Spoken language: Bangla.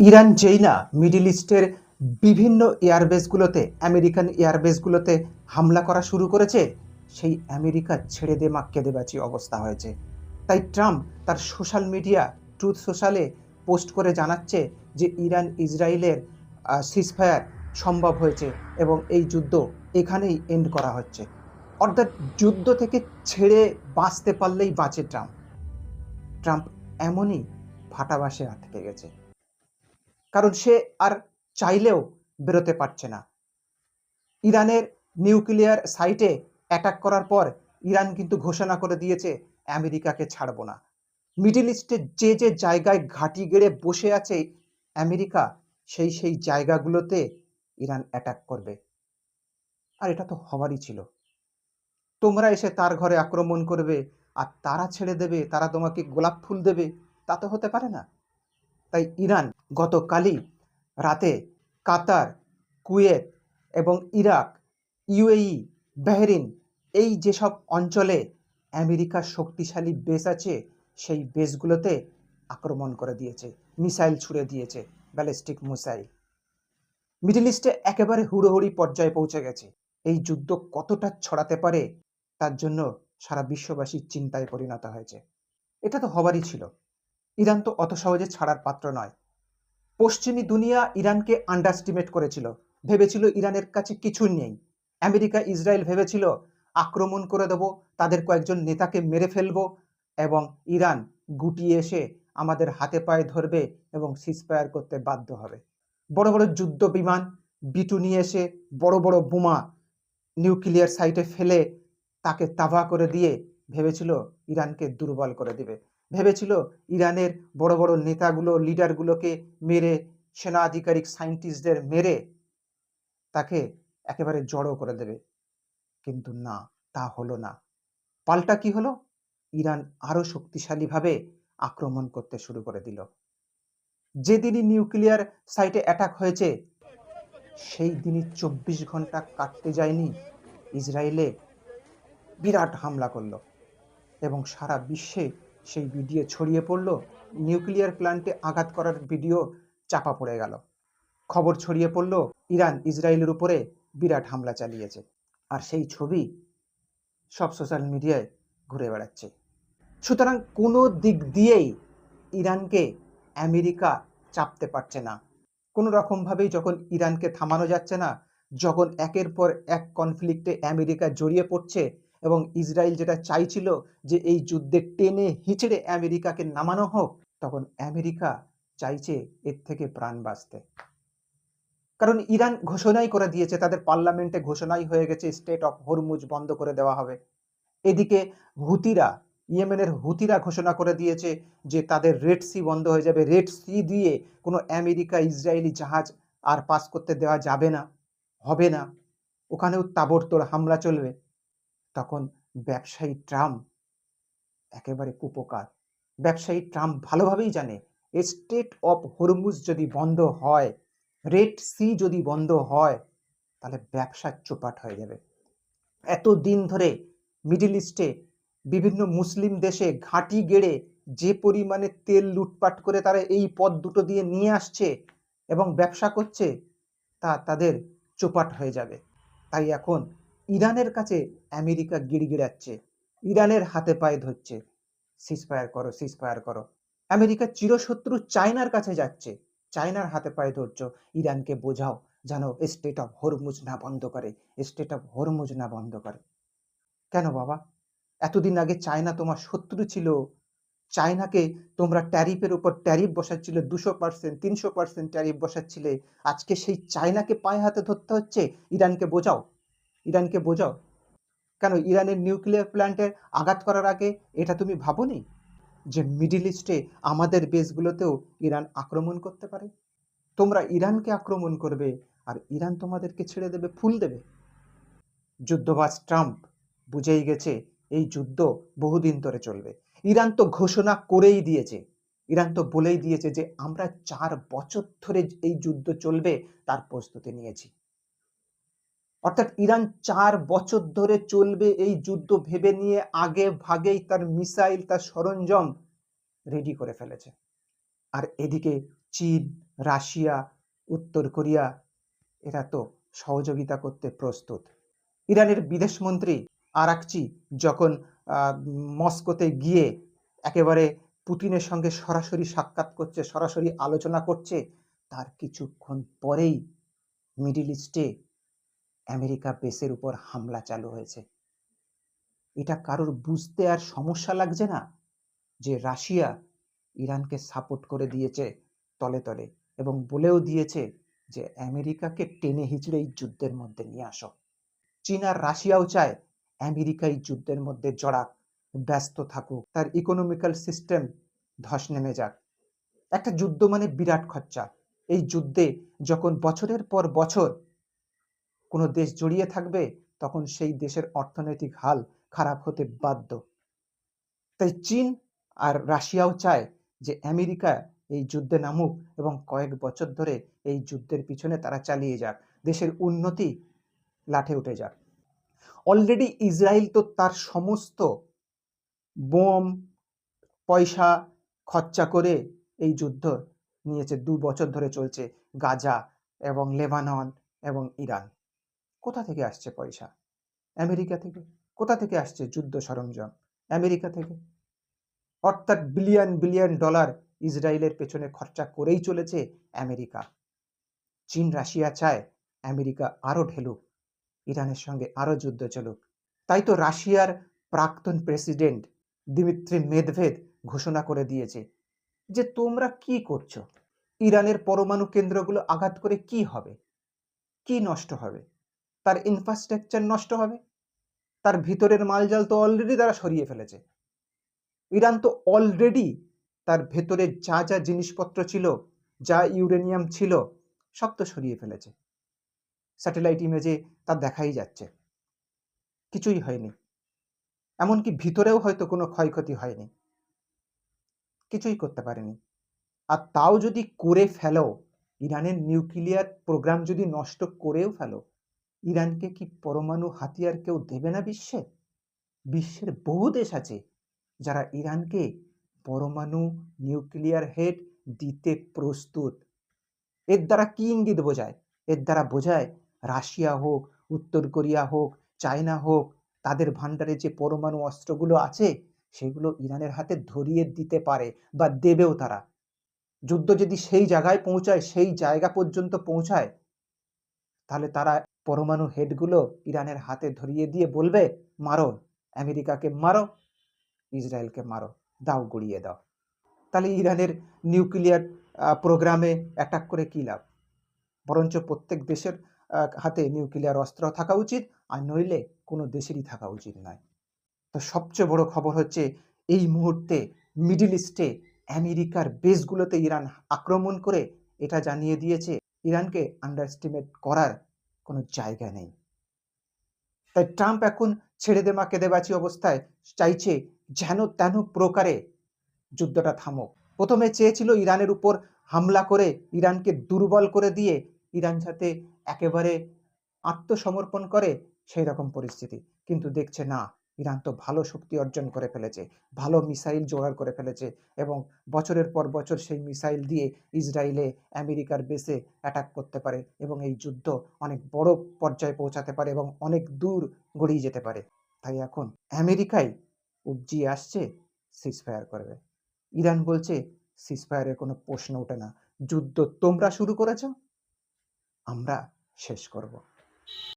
ইরান যেই না মিডিল ইস্টের বিভিন্ন এয়ারবেসগুলোতে, আমেরিকান এয়ারবেসগুলোতে হামলা করা শুরু করেছে। সেই আমেরিকা ছেড়ে দে মাক্কে দেবাচি অবস্থা হয়েছে। তাই ট্রাম্প তার সোশ্যাল মিডিয়া ট্রুথ সোশ্যালে পোস্ট করে জানাচ্ছে যে ইরান, ইসরায়েলের সিজফায়ার সম্ভব হয়েছে এবং এই যুদ্ধ এখানেই এন্ড করা হচ্ছে। অর্থাৎ যুদ্ধ থেকে ছেড়ে বাঁচতে পারলেই বাঁচে ট্রাম্প। ট্রাম্প এমনই ফাটাবাসে আটকে গেছে। কারণ সে আর চাইলেও বেরোতে পারছে না। ইরানের নিউক্লিয়ার সাইটে অ্যাটাক করার পর ইরান কিন্তু ঘোষণা করে দিয়েছে, আমেরিকাকে ছাড়বো না। মিডিল ইস্টের যে যে জায়গায় ঘাঁটি গেড়ে বসে আছে আমেরিকা, সেই সেই জায়গাগুলোতে ইরান অ্যাটাক করবে। আর এটা তো হবারই ছিল। তোমরা এসে তার ঘরে আক্রমণ করবে আর তারা ছেড়ে দেবে, তারা তোমাকে গোলাপ ফুল দেবে, তা তো হতে পারে না। তাই ইরান গতকালই রাতে কাতার, কুয়েত এবং ইরাক, ইউএই, বাহরিন এই যেসব অঞ্চলে আমেরিকার শক্তিশালী বেস আছে, সেই বেসগুলোতে আক্রমণ করে দিয়েছে, মিসাইল ছুড়ে দিয়েছে, ব্যালিস্টিক মিসাইল। মিডল ইস্টে একেবারে হুড়োহুড়ি পর্যায়ে পৌঁছে গেছে। এই যুদ্ধ কতটা ছড়াতে পারে, তার জন্য সারা বিশ্ববাসী চিন্তায় পরিণত হয়েছে। এটা তো হবারই ছিল। ইরান তো অত সহজে ছাড়ার পাত্র নয়। পশ্চিমী দুনিয়া ইরানকে আন্ডারস্টিমেট করেছিল। ভেবেছিল ইরানের কাছে কিছুই নেই। আমেরিকা, ইসরায়েল ভেবেছিল, আক্রমণ করে দেব, তাদের কয়েকজন নেতাকে মেরে ফেলব এবং ইরান গুটিয়ে এসে আমাদের হাতে পায়ে ধরবে এবং সিজফায়ার করতে বাধ্য হবে। বড় বড় যুদ্ধ বিমান বিটু নিয়ে এসে বড় বড় বোমা নিউক্লিয়ার সাইটে ফেলে তাকে তাভা করে দিয়ে ভেবেছিল ইরানকে দুর্বল করে দিবে। ভেবেছিল ইরানের বড় বড় নেতাগুলো, লিডারগুলোকে মেরে সেনা আধিকারিক সায়েন্টিস্টদের মেরে তাকে একেবারে জড়ো করে দেবে। কিন্তু না, তা হলো না। পাল্টা কি হলো? ইরান আরও শক্তিশালীভাবে আক্রমণ করতে শুরু করে দিল। যেদিনই নিউক্লিয়ার সাইটে অ্যাটাক হয়েছে, সেই দিনই চব্বিশ ঘণ্টা কাটতে যায়নি ইসরায়েলে বিরাট হামলা করল এবং সারা বিশ্বে সেই ভিডিও ছড়িয়ে পড়ল। নিউক্লিয়ার প্ল্যান্টে আঘাত করার ভিডিও চাপা পড়ে গেল। খবর ছড়িয়ে পড়ল, ইরান ইসরায়েলের উপরে বিরাট হামলা চালিয়েছে। আর সেই ছবি সব সোশ্যাল মিডিয়ায় ঘুরে বেড়াচ্ছে। সুতরাং কোনো দিক দিয়েই ইরানকে আমেরিকা চাপতে পারছে না। কোনো রকমভাবেই যখন ইরানকে থামানো যাচ্ছে না, যখন একের পর এক কনফ্লিক্টে আমেরিকা জড়িয়ে পড়ছে এবং ইসরায়েল যেটা চাইছিল যে এই যুদ্ধে টেনে হিচড়ে আমেরিকাকে নামানো হোক, তখন আমেরিকা চাইছে এর থেকে প্রাণ বাঁচতে। কারণ ইরান ঘোষণাই করে দিয়েছে, তাদের পার্লামেন্টে ঘোষণাই হয়ে গেছে, স্টেট অফ হরমুজ বন্ধ করে দেওয়া হবে। এদিকে হুতিরা, ইয়েমেনের হুতিরা ঘোষণা করে দিয়েছে যে তাদের রেড সি বন্ধ হয়ে যাবে। রেড সি দিয়ে কোনো আমেরিকা, ইসরায়েলি জাহাজ আর পাস করতে দেওয়া যাবে না, হবে না। ওখানেও তাবড়তোড় হামলা চলবে। তখন ব্যবসায়ী ট্রাম্প একেবারে কুপকার ব্যবসায়ী ট্রাম্প ভালোভাবেই জানে স্টেট অফ হরমুজ যদি বন্ধ হয়, রেড সি যদি বন্ধ হয়, তাহলে ব্যবসা চোপাট হয়ে যাবে। এত দিন ধরে মিডিল ইস্টে বিভিন্ন মুসলিম দেশে ঘাঁটি গেড়ে যে পরিমাণে তেল লুটপাট করে তারা এই পথ দুটো দিয়ে নিয়ে আসছে এবং ব্যবসা করছে, তা তাদের চোপাট হয়ে যাবে। তাই এখন ইরানের কাছে আমেরিকা গিড়গিড়াচ্ছে, ইরানের হাতে পায়ে ধরছে। সিজফায়ার করো সিজফায়ার করো। আমেরিকা চিরশত্রু চায়নার কাছে যাচ্ছে। চায়নার হাতে পায়ে ধরছ, ইরানকে বোঝাও যেন স্টেট অফ হরমুজ না বন্ধ করে স্টেট অফ হরমুজ না বন্ধ করে। কেন বাবা? এতদিন আগে চায়না তোমার শত্রু ছিল। চায়নাকে তোমরা ট্যারিফের উপর ট্যারিফ বসাচ্ছিলে, দুশো পার্সেন্ট তিনশো পার্সেন্ট ট্যারিফ বসাচ্ছিলে। আজকে সেই চায়নাকে পায়ে হাতে ধরতে হচ্ছে, ইরানকে বোঝাও। ইরানকে বোঝাও। কেন ইরানের নিউক্লিয়ার প্ল্যান্টের আঘাত করার আগে এটা তুমি ভাবোনি? যে মিডিল ইস্টে আমাদের বেসগুলোতেও ইরান আক্রমণ করতে পারে? তোমরা ইরানকে আক্রমণ করবে আর ইরান তোমাদেরকে ছেড়ে দেবে, ফুল দেবে। যুদ্ধবাজ ট্রাম্প বুঝেই গেছে এই যুদ্ধ বহুদিন ধরে চলবে। ইরান তো ঘোষণা করেই দিয়েছে। ইরান তো বলেই দিয়েছে যে আমরা চার বছর ধরে এই যুদ্ধ চলবে, তার প্রস্তুতি নিয়েছি। অর্থাৎ ইরান চার বছর ধরে চলবে এই যুদ্ধ ভেবে নিয়ে আগে ভাগেই তার মিসাইল, তার সরঞ্জাম রেডি করে ফেলেছে। আর এদিকে চীন, রাশিয়া, উত্তর কোরিয়া, এরা তো সহযোগিতা করতে প্রস্তুত। ইরানের বিদেশমন্ত্রী আরাকচি যখন মস্কোতে গিয়ে একেবারে পুতিনের সঙ্গে সরাসরি সাক্ষাৎ করছে, সরাসরি আলোচনা করছে, তার কিছুক্ষণ পরেই মিডিল ইস্টে আমেরিকা বেসের উপর হামলা চালু হয়েছে। এটা কারোর বুঝতে আর সমস্যা লাগছে না যে রাশিয়া ইরানকে সাপোর্ট করে দিয়েছে তলে তলে এবং বলেও দিয়েছে যে আমেরিকাকে টেনে হিচড়ে এই যুদ্ধের মধ্যে নিয়ে আসো। চীন আর রাশিয়াও চায় আমেরিকা এই যুদ্ধের মধ্যে জড়াক, ব্যস্ত থাকুক, তার ইকোনমিক্যাল সিস্টেম ধস নেমে যাক। একটা যুদ্ধ মানে বিরাট খরচা। এই যুদ্ধে যখন বছরের পর বছর কোনো দেশ জড়িয়ে থাকবে, তখন সেই দেশের অর্থনৈতিক হাল খারাপ হতে বাধ্য। তাই চীন আর রাশিয়াও চায় যে আমেরিকা এই যুদ্ধে নামুক এবং কয়েক বছর ধরে এই যুদ্ধের পিছনে তারা চালিয়ে যাক, দেশের উন্নতি লাঠে উঠে যাক। অলরেডি ইসরায়েল তো তার সমস্ত বোম, পয়সা খরচা করে এই যুদ্ধ নিয়েছে, দু বছর ধরে চলছে, গাজা এবং লেবানন এবং ইরান। কোথা থেকে আসছে পয়সা? আমেরিকা থেকে? কোথা থেকে আসছে যুদ্ধ সরঞ্জাম? আমেরিকা থেকে? অর্থাৎ বিলিয়ন বিলিয়ন ডলার ইসরায়েলের পেছনে খরচা করেই চলেছে আমেরিকা। চীন, রাশিয়া চায় আমেরিকা আরও ঢেলুক, ইরানের সঙ্গে আরও যুদ্ধ চলুক। তাই তো রাশিয়ার প্রাক্তন প্রেসিডেন্ট দিমিত্রি মেদভেদ ঘোষণা করে দিয়েছে যে তোমরা কি করছ? ইরানের পরমাণু কেন্দ্রগুলো আঘাত করে কি হবে? কি নষ্ট হবে? তার ইনফ্রাস্ট্রাকচার নষ্ট হবে। তার ভিতরের মালজাল তো অলরেডি তারা সরিয়ে ফেলেছে। ইরান তো অলরেডি তার ভেতরে যা যা জিনিসপত্র ছিল, যা ইউরেনিয়াম ছিল, সব তো সরিয়ে ফেলেছে। স্যাটেলাইট ইমেজে তা দেখাই যাচ্ছে। কিছুই হয়নি। এমনকি ভিতরেও হয়তো কোনো ক্ষয়ক্ষতি হয়নি। কিছুই করতে পারেনি। আর তাও যদি করে ফেলো, ইরানের নিউক্লিয়ার প্রোগ্রাম যদি নষ্ট করেও ফেলো ইরানকে কি পরমাণু হাতিয়ার কেউ দেবে না বিশ্বে? বিশ্বের বহু দেশ আছে যারা ইরানকে পরমাণু নিউক্লিয়ার হেড দিতে প্রস্তুত। এর দ্বারা কি ইঙ্গিত বোঝায়? এর দ্বারা বোঝায় রাশিয়া হোক, উত্তর কোরিয়া হোক, চায়না হোক, তাদের ভান্ডারে যে পরমাণু অস্ত্রগুলো আছে, সেগুলো ইরানের হাতে ধরিয়ে দিতে পারে বা দেবেও তারা। যুদ্ধ যদি সেই জায়গায় পৌঁছায়, সেই জায়গা পর্যন্ত পৌঁছায়, তাহলে তারা পরমাণু হেডগুলো ইরানের হাতে ধরিয়ে দিয়ে বলবে, মারো, আমেরিকাকে মারো, ইসরায়েলকে মারো, দাও গুড়িয়ে দাও। তাহলে ইরানের নিউক্লিয়ার প্রোগ্রামে অ্যাটাক করে কী লাভ? বরঞ্চ প্রত্যেক দেশের হাতে নিউক্লিয়ার অস্ত্র থাকা উচিত, আর নইলে কোনো দেশেরই থাকা উচিত নয়। তো সবচেয়ে বড় খবর হচ্ছে, এই মুহূর্তে মিডিল ইস্টে আমেরিকার বেসগুলোতে ইরান আক্রমণ করে এটা জানিয়ে দিয়েছে। ইরানকে আন্ডারস্টিমেট করার কোনো জায়গা নেই। তাই ট্রাম্প এখন ছেড়ে দে মা কেঁদে বাঁচি অবস্থায় চাইছে যেন তেন প্রকারে যুদ্ধটা থামুক। প্রথমে চেয়েছিল ইরানের উপর হামলা করে ইরানকে দুর্বল করে দিয়ে ইরান যাতে একেবারে আত্মসমর্পণ করে সেই রকম পরিস্থিতি। কিন্তু দেখছে না ইরান তো ভালো শক্তি অর্জন করে ফেলেছে, ভালো মিসাইল জোগাড় করে ফেলেছে এবং বছরের পর বছর সেই মিসাইল দিয়ে ইসরায়েলে আমেরিকার বেসে অ্যাটাক করতে পারে এবং এই যুদ্ধ অনেক বড় পর্যায়ে পৌঁছাতে পারে এবং অনেক দূর গড়িয়ে যেতে পারে। তাই এখন আমেরিকাই উপজিয়ে আসছে সিজফায়ার করবে। ইরান বলছে সিজফায়ারের কোনো প্রশ্ন ওঠে না। যুদ্ধ তোমরা শুরু করেছ, আমরা শেষ করব।